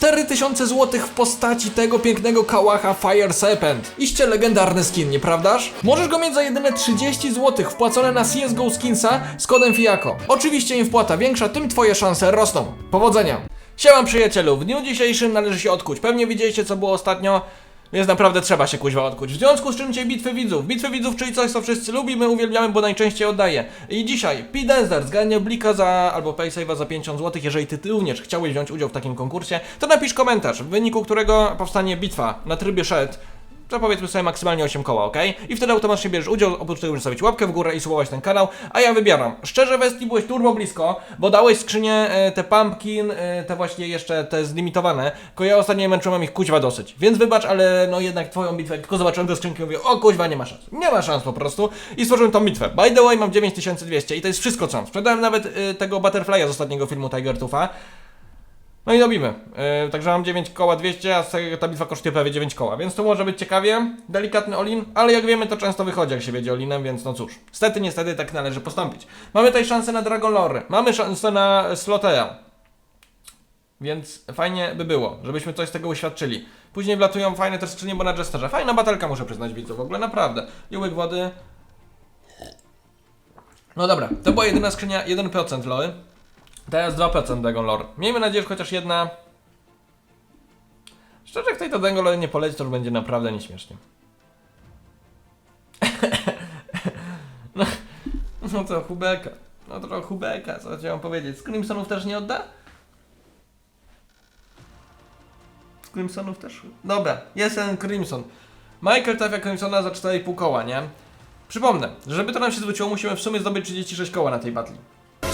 4000 zł w postaci tego pięknego kałacha Fire Serpent. Iście legendarny skin, nieprawdaż? Możesz go mieć za jedyne 30 zł wpłacone na CSGO Skinsa z kodem FIAKO. Oczywiście im wpłata większa, tym twoje szanse rosną. Powodzenia! Siemam przyjacielu, w dniu dzisiejszym należy się odkuć. Pewnie widzieliście co było ostatnio. Więc naprawdę trzeba się kuźwa odkuć. W związku z czym dzisiaj bitwy widzów. Bitwy widzów, czyli coś, co wszyscy lubimy, uwielbiamy, bo najczęściej oddaję. I dzisiaj P-Denzer zgarnie blika za, albo paysave'a za 50 zł. Jeżeli ty również chciałeś wziąć udział w takim konkursie, to napisz komentarz, w wyniku którego powstanie bitwa na trybie shed. To powiedzmy sobie maksymalnie 8 koła, ok? I wtedy automatycznie bierzesz udział, oprócz tego, że stawić łapkę w górę i subować ten kanał, a ja wybieram. Szczerze, Westi, byłeś turbo blisko, bo dałeś skrzynię e, te pumpkin, e, te właśnie jeszcze te zlimitowane, tylko ja ostatnio męczyłem ich kuźwa dosyć. Więc wybacz, ale no jednak twoją bitwę, tylko zobaczyłem te skrzynki, mówię, o kuźwa, nie ma szans. Nie ma szans po prostu. I stworzyłem tą bitwę. By the way, mam 9200 i to jest wszystko co mam. Sprzedałem nawet e, tego Butterfly'a z ostatniego filmu Tiger Tufa. No i robimy. Yy, także mam 9 koła 200, a ta bitwa kosztuje prawie 9 koła, więc to może być ciekawie. Delikatny olin, ale jak wiemy, to często wychodzi, jak się wiedzie olinem, więc no cóż. Stety, niestety, tak należy postąpić. Mamy tutaj szansę na Dragon Lore, mamy szansę na Slotera. Więc fajnie by było, żebyśmy coś z tego uświadczyli. Później wlatują fajne też skrzynie, bo na Jesterze. Fajna batelka, muszę przyznać widzów, w ogóle naprawdę. I łyk wody. No dobra, to była jedyna skrzynia, 1% lory. Teraz 2% Dragon Lore. Miejmy nadzieję, że chociaż jedna. Szczerze, jak tutaj to Dragon Lore nie poleci, to już będzie naprawdę nieśmiesznie. no, no to Hubeka. No to Hubeka, co chciałem powiedzieć. Z Crimsonów też nie odda? Z Crimsonów też? Dobra, jest ten Crimson. Michael trafia Crimsona za 4,5 koła, nie? Przypomnę, że żeby to nam się zwróciło, musimy w sumie zdobyć 36 koła na tej battle.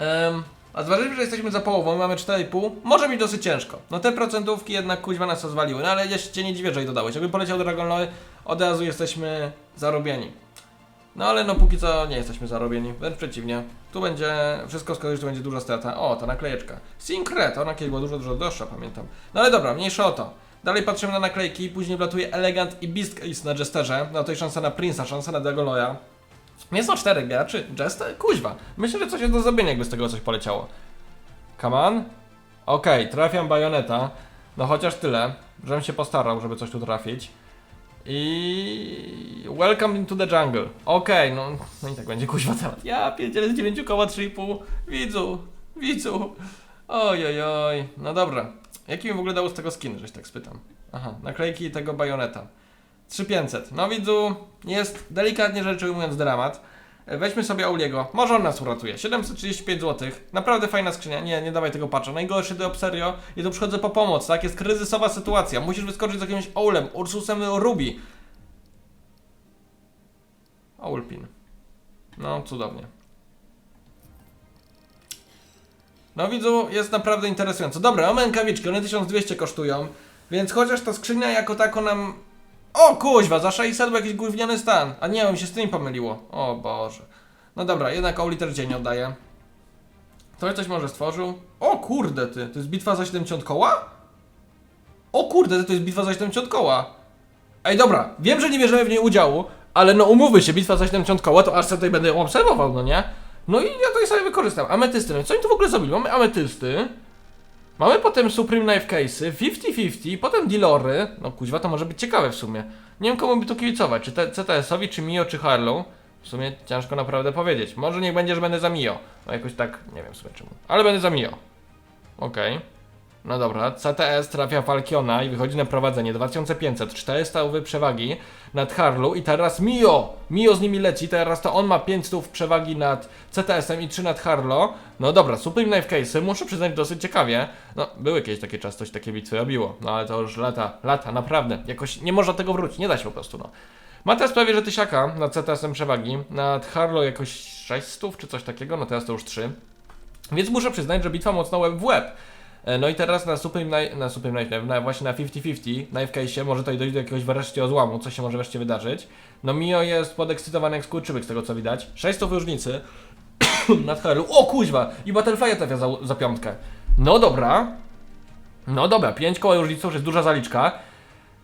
Um, a zważywszy, że jesteśmy za połową, mamy 4,5, może być dosyć ciężko. No te procentówki jednak kuźwa nas rozwaliły, no ale ja się nie dziwię, że je dodałeś. Jakby poleciał Dragon Lore, od razu jesteśmy zarobieni. No ale no póki co nie jesteśmy zarobieni, wręcz przeciwnie. Tu będzie, wszystko że tu będzie duża strata. O, ta naklejeczka. Syncret, ona kiedyś była dużo, dużo droższa, pamiętam. No ale dobra, mniejsza o to. Dalej patrzymy na naklejki, później wlatuje Elegant i Beast Case na Jesterze. No to jest szansa na Prince'a, szansa na Dragon Nie są czterech graczy, Jester? Kuźwa. Myślę, że coś jest do zrobienia, jakby z tego coś poleciało. Come on. Okej, trafiam bajoneta. No chociaż tyle, żebym się postarał, żeby coś tu trafić. I... Welcome into the jungle. Okej, no, no i tak będzie kuźwa temat. Ja pierdzielę z 9 koła 3,5. Widzu, widzu. Oj, oj, oj. No dobra. Jaki mi w ogóle dało z tego skin, żeś tak spytam. Aha, naklejki tego bajoneta. 3500. No widzu, jest delikatnie rzecz ujmując dramat. E, Weźmy sobie Auliego. Może on nas uratuje. 735 zł. Naprawdę fajna skrzynia. Nie, nie dawaj tego patcha. Najgorszy drop serio. I tu przychodzę po pomoc, tak? Jest kryzysowa sytuacja. Musisz wyskoczyć z jakimś Aulem, Ursusem Ruby. Aulpin. No, cudownie. No widzu, jest naprawdę interesująco. Dobra, mamy rękawiczki, one 1200 kosztują. Więc chociaż ta skrzynia jako tako nam o kuźwa, za 600 był jakiś gówniany stan. A nie, mi się z tym pomyliło. O Boże. No dobra, jednak Ouliter dzień oddaje. Ktoś coś może stworzył? O kurde ty, to jest bitwa za 70 koła? O kurde ty, to jest bitwa za 70 koła. Ej dobra, wiem, że nie bierzemy w niej udziału, ale no umówmy się, bitwa za 70 koła, to aż sobie tutaj będę obserwował, no nie? No i ja tutaj sobie wykorzystam. Ametysty, no co oni tu w ogóle zrobili? Mamy ametysty. Mamy potem Supreme Knife Case'y, 50-50, potem Dilory. No kuźwa, to może być ciekawe w sumie. Nie wiem komu by tu kibicować, czy CTS-owi, czy Mio, czy Harlow. W sumie ciężko naprawdę powiedzieć. Może niech będzie, że będę za Mio. No jakoś tak, nie wiem w sumie czemu. Ale będę za Mio. Okej. No dobra, CTS trafia Falkiona i wychodzi na prowadzenie 2500, 400 uwy przewagi nad Harlu i teraz Mio! Mio z nimi leci, teraz to on ma 500 przewagi nad CTS-em i 3 nad Harlo. No dobra, Supreme Knife Case, muszę przyznać dosyć ciekawie. No, były kiedyś takie czas, coś takie bitwy robiło, no ale to już lata, lata, naprawdę. Jakoś nie można tego wrócić, nie da się po prostu, no. Ma teraz prawie, że tysiaka nad CTS-em przewagi, nad Harlo jakoś 600 czy coś takiego, no teraz to już 3. Więc muszę przyznać, że bitwa mocno łeb w łeb. E, No i teraz na Supreme Knife, na Supreme Knife, na, właśnie na 50-50, Knife może tutaj dojść do jakiegoś wreszcie odłamu, co się może wreszcie wydarzyć. No Mio jest podekscytowany jak skurczybyk z tego co widać. 600 różnicy nad Helu. O kuźwa! I Battlefire trafia za, za piątkę. No dobra. No dobra, 5 koła różnicy już jest duża zaliczka.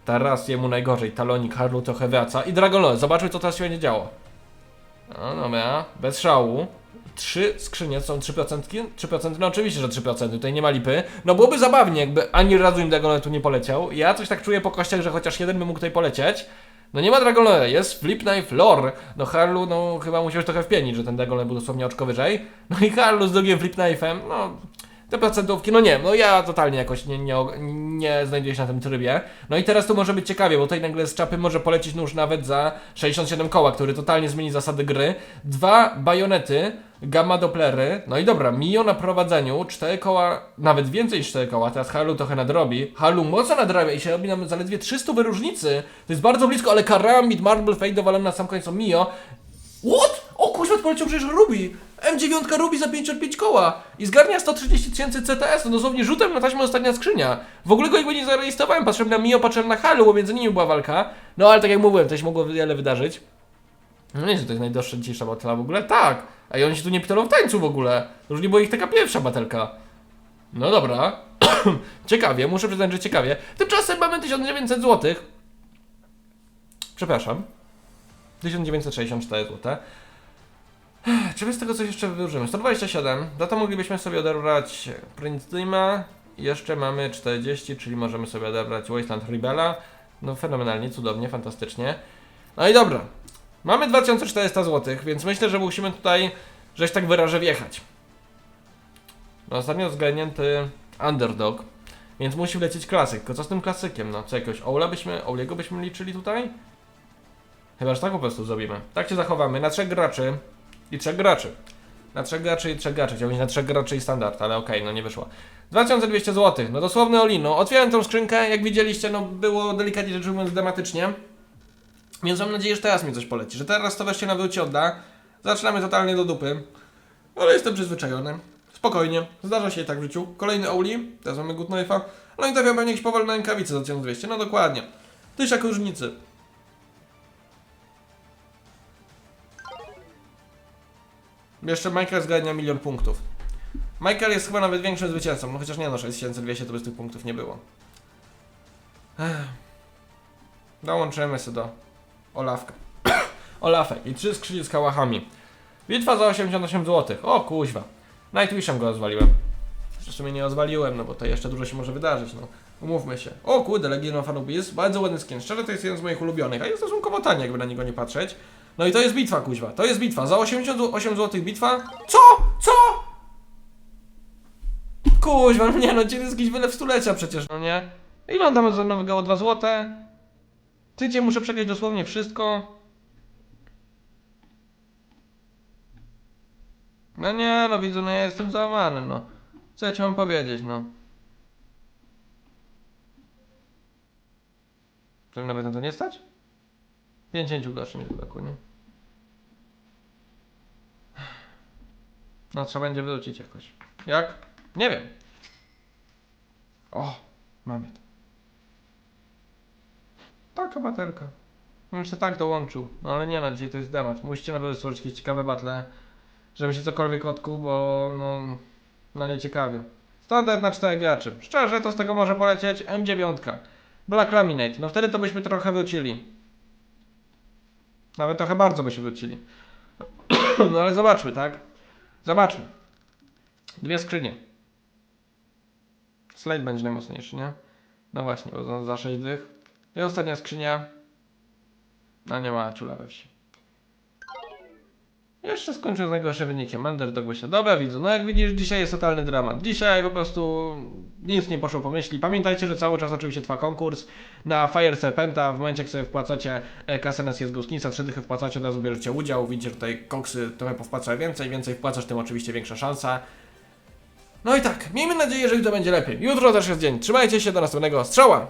Teraz jemu najgorzej. Talonik Harlu trochę wraca. I Dragon Lord, zobaczmy co teraz się będzie działo. No dobra, bez szału. Trzy skrzynie są 3%? 3%? No oczywiście, że 3%, tutaj nie ma lipy. No byłoby zabawnie, jakby ani razu im Dragon Lord tu nie poleciał. Ja coś tak czuję po kościach, że chociaż jeden by mógł tutaj polecieć. No nie ma Dragon Lorda, jest Flip Knife Lore. No Harlu, no chyba musiał trochę wpienić, że ten Dragon Lord był dosłownie oczko wyżej. No i Harlu z drugim Flip Knife'em, no te procentówki, no nie, no ja totalnie jakoś nie, nie, nie znajduję się na tym trybie. No i teraz tu może być ciekawie, bo tutaj nagle z czapy może polecieć nóż nawet za 67 koła, który totalnie zmieni zasady gry. Dwa bajonety, gamma doplery, no i dobra, Mio na prowadzeniu, 4 koła, nawet więcej niż 4 koła, teraz Halu trochę nadrobi. Halu mocno nadrabia i się robi nam zaledwie 300 wyróżnicy. To jest bardzo blisko, ale Karambit, Marble Fate dowalony na sam końcu Mio. What? O kuźwa, poleciał przecież Ruby! M9 Ruby za 55 koła i zgarnia 130 tysięcy CTS, to dosłownie rzutem na taśmę ostatnia skrzynia. W ogóle go jakby nie zarejestrowałem, patrzyłem na Mio, patrzyłem na Halu, bo między nimi była walka. No ale tak jak mówiłem, to się mogło wiele wydarzyć. No nie, że to jest najdroższa dzisiejsza batela w ogóle, tak. A i oni się tu nie pytają w tańcu w ogóle. Już nie była ich taka pierwsza batelka. No dobra. ciekawie, muszę przyznać, że ciekawie. Tymczasem mamy 1900 zł. Przepraszam. 1964 zł. Czy my z tego coś jeszcze wyłożymy? 127. Za to moglibyśmy sobie odebrać Prince. I Jeszcze mamy 40, czyli możemy sobie odebrać Wasteland Rebela. No fenomenalnie, cudownie, fantastycznie. No i dobra. Mamy 2400 zł, więc myślę, że musimy tutaj, żeś tak wyrażę, wjechać. No ostatnio zgarnięty Underdog, więc musi wlecieć klasyk. Tylko co z tym klasykiem? No co jakiegoś Oula byśmy, Ouliego byśmy liczyli tutaj? Chyba, że tak po prostu zrobimy. Tak się zachowamy. Na trzech graczy i trzech graczy. Na trzech graczy i trzech graczy. Chciałbym na trzech graczy i standard, ale okej, no nie wyszło. 2200 zł, no dosłowny Oli, no otwieram tą skrzynkę, jak widzieliście, no było delikatnie rzecz ujmując dramatycznie. Więc mam nadzieję, że teraz mi coś poleci, że teraz to wreszcie nawróci odda. Zaczynamy totalnie do dupy. Ale jestem przyzwyczajony. Spokojnie, zdarza się i tak w życiu. Kolejny Oli, teraz mamy Good Knife'a. No i trafiam pewnie jakieś powolne rękawice za 1200, no dokładnie. Tysiak różnicy. Jeszcze Michael zgarnia milion punktów. Michael jest chyba nawet większym zwycięzcą, no chociaż nie no, 6200 to bez tych punktów nie było. Ech. Dołączymy sobie do Olafka. Olafek i trzy skrzynie z kałachami. Bitwa za 88 zł. O kuźwa. Nightwishem go rozwaliłem. W sumie nie rozwaliłem, no bo to jeszcze dużo się może wydarzyć, no. Umówmy się. O kurde, Legion of Anubis, bardzo ładny skin. Szczerze to jest jeden z moich ulubionych, a jest stosunkowo tani, jakby na niego nie patrzeć. No i to jest bitwa, kuźwa. To jest bitwa. Za 88 zł bitwa. Co? Co? Kuźwa, nie no, dzień jest jakiś wylew stulecia przecież, no nie? Ile on tam za nowego o 2 zł? Tydzień muszę przegrać dosłownie wszystko. No nie, no widzę, no ja jestem załamany, no. Co ja ci mam powiedzieć, no. To nawet na to nie stać? 50 groszy mi brakuje, nie? No trzeba będzie wrócić jakoś. Jak? Nie wiem. O, mamy to. Taka baterka. Bym się tak dołączył. No ale nie no, dzisiaj to jest temat. Musicie naprawdę stworzyć jakieś ciekawe battle, żeby się cokolwiek odkuł, bo no, no nie ciekawie. Standard na 4 graczy. Szczerze to z tego może polecieć M9. Black Laminate. No wtedy to byśmy trochę wrócili. Nawet trochę bardzo by się wrócili. no ale zobaczmy, tak? Zobaczmy. Dwie skrzynie. Slate będzie najmocniejszy, nie? No właśnie, bo za, za 6 dych. I ostatnia skrzynia. No nie ma czula we wsi. Jeszcze skończę z najgorszym wynikiem. Underdog się. Dobra widzu, no jak widzisz dzisiaj jest totalny dramat. Dzisiaj po prostu nic nie poszło po myśli. Pamiętajcie, że cały czas oczywiście trwa konkurs na Fire Serpenta. W momencie jak sobie wpłacacie e, kasę na CSGO Skinsa, trzy dychy wpłacacie, od razu bierzecie udział. Widzicie, tutaj koksy trochę powpłacają więcej, więcej wpłacasz, tym oczywiście większa szansa. No i tak, miejmy nadzieję, że jutro będzie lepiej. Jutro też jest dzień. Trzymajcie się, do następnego strzała!